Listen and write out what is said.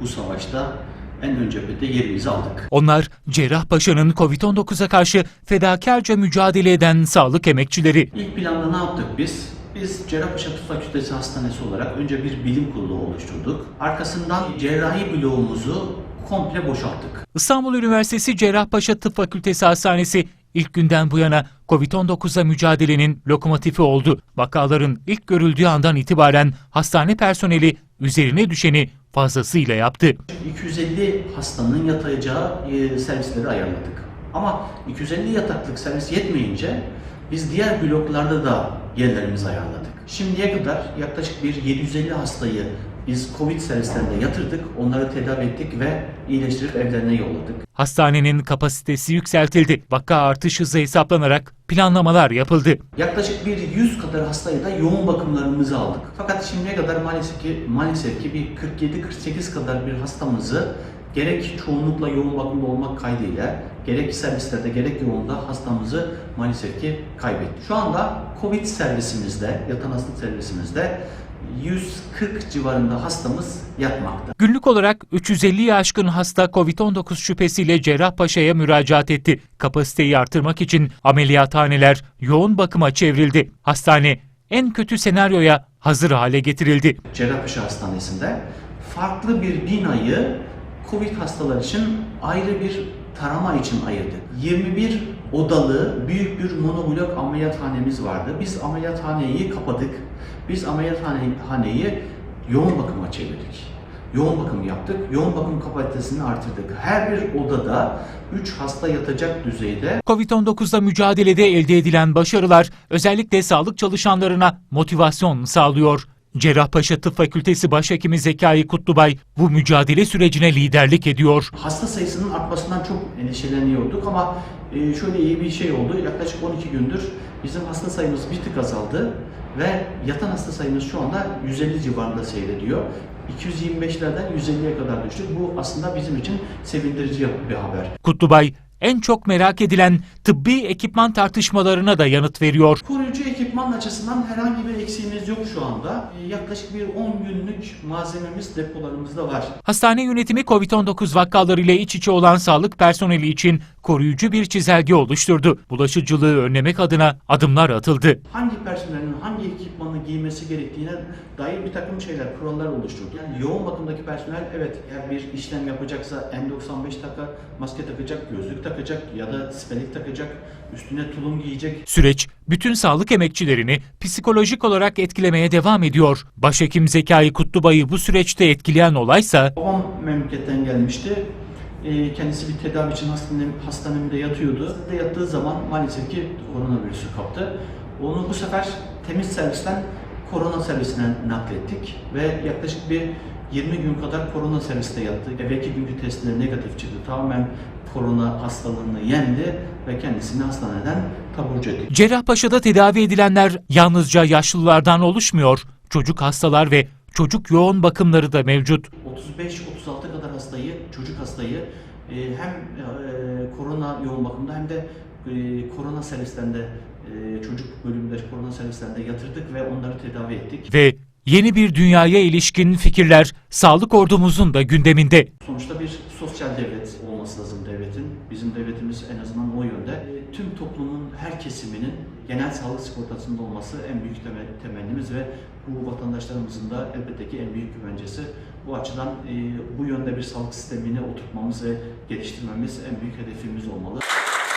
bu savaşta en ön cephede yerimizi aldık. Onlar Cerrahpaşa'nın Covid-19'a karşı fedakarca mücadele eden sağlık emekçileri. İlk planda ne yaptık biz? Biz Cerrahpaşa Tıp Fakültesi Hastanesi olarak önce bir bilim kurulu oluşturduk. Arkasından cerrahi bloğumuzu komple boşalttık. İstanbul Üniversitesi Cerrahpaşa Tıp Fakültesi Hastanesi ilk günden bu yana Covid-19'a mücadelenin lokomotifi oldu. Vakaların ilk görüldüğü andan itibaren hastane personeli üzerine düşeni fazlasıyla yaptı. 250 hastanın yatacağı e, servisleri ayarladık. Ama 250 yataklık servis yetmeyince biz diğer bloklarda da yerlerimizi ayarladık. Şimdiye kadar yaklaşık bir 750 hastayı biz Covid servislerinde yatırdık, onları tedavi ettik ve iyileştirip evlerine yolladık. Hastanenin kapasitesi yükseltildi. Vaka artış hızı hesaplanarak planlamalar yapıldı. Yaklaşık bir 100 kadar hastayı da yoğun bakımlarımızı aldık. Fakat şimdiye kadar maalesef ki maalesef ki bir 47-48 kadar bir hastamızı gerek çoğunlukla yoğun bakımda olmak kaydıyla gerek servislerde gerek yoğunda hastamızı maalesef ki kaybettik. Şu anda Covid servisimizde, yatan hasta servisimizde 140 civarında hastamız yatmakta. Günlük olarak 350'ye aşkın hasta COVID-19 şüphesiyle Cerrahpaşa'ya müracaat etti. Kapasiteyi artırmak için ameliyathaneler yoğun bakıma çevrildi. Hastane en kötü senaryoya hazır hale getirildi. Cerrahpaşa Hastanesi'nde farklı bir binayı Covid hastalar için ayrı bir tarama için ayırdık. 21 odalı büyük bir monoblok ameliyathanemiz vardı. Biz ameliyathaneyi kapadık. Biz ameliyathaneyi yoğun bakıma çevirdik. Yoğun bakım yaptık. Yoğun bakım kapasitesini artırdık. Her bir odada 3 hasta yatacak düzeyde Covid-19'da mücadelede elde edilen başarılar özellikle sağlık çalışanlarına motivasyon sağlıyor. Cerrahpaşa Tıp Fakültesi Başhekimi Zekai Kutlubay bu mücadele sürecine liderlik ediyor. hasta sayısının artmasından çok endişeleniyorduk ama e, şöyle iyi bir şey oldu. Yaklaşık 12 gündür bizim hasta sayımız bir tık azaldı ve yatan hasta sayımız şu anda 150 civarında seyrediyor. 225'lerden 150'ye kadar düştük. Bu aslında bizim için sevindirici bir haber. Kutlubay en çok merak edilen tıbbi ekipman tartışmalarına da yanıt veriyor. Koruyucu ekipman açısından herhangi bir eksiğimiz yok şu anda. E, Yaklaşık bir 10 günlük malzememiz depolarımızda var. Hastane yönetimi COVID-19 vakalarıyla iç içe olan sağlık personeli için koruyucu bir çizelge oluşturdu. Bulaşıcılığı önlemek adına adımlar atıldı. hangi personelin hangi ekipmanı giymesi gerektiğine dair bir takım şeyler, kurallar oluşturdu. Yani yoğun bakımdaki personel evet eğer bir işlem yapacaksa N95 takar, maske takacak, gözlük takacak ya da sipelik takacak, üstüne tulum giyecek. Süreç bütün sağlık emekçilerini psikolojik olarak etkilemeye devam ediyor. Başhekim Zekai Kutlubay'ı bu süreçte etkileyen olaysa Babam memleketten gelmişti. Ee, Kendisi bir tedavi için hastanem, hastanemde yatıyordu. Yattığı zaman maalesef ki koronavirüsü kaptı. Onu bu sefer temiz servisten korona servisine naklettik ve yaklaşık bir 20 gün kadar korona serviste yattı. Evvelki günkü testleri negatif çıktı. Tamamen korona hastalığını yendi ve kendisini hastaneden taburcu ettik. Cerrahpaşa'da tedavi edilenler yalnızca yaşlılardan oluşmuyor. Çocuk hastalar ve çocuk yoğun bakımları da mevcut. 35-36 kadar hastayı, çocuk hastayı e, hem e, korona yoğun bakımda hem de e, korona servislerinde çocuk bölümünde korona servislerinde yatırdık ve onları tedavi ettik. Ve yeni bir dünyaya ilişkin fikirler sağlık ordumuzun da gündeminde. Sonuçta bir sosyal devlet olması lazım devletin. Bizim devletimiz en azından o yönde. Tüm toplumun her kesiminin genel sağlık sigortasında olması en büyük temennimiz ve bu vatandaşlarımızın da elbette ki en büyük güvencesi. Bu açıdan e, bu yönde bir sağlık sistemini oturtmamız ve geliştirmemiz en büyük hedefimiz olmalı.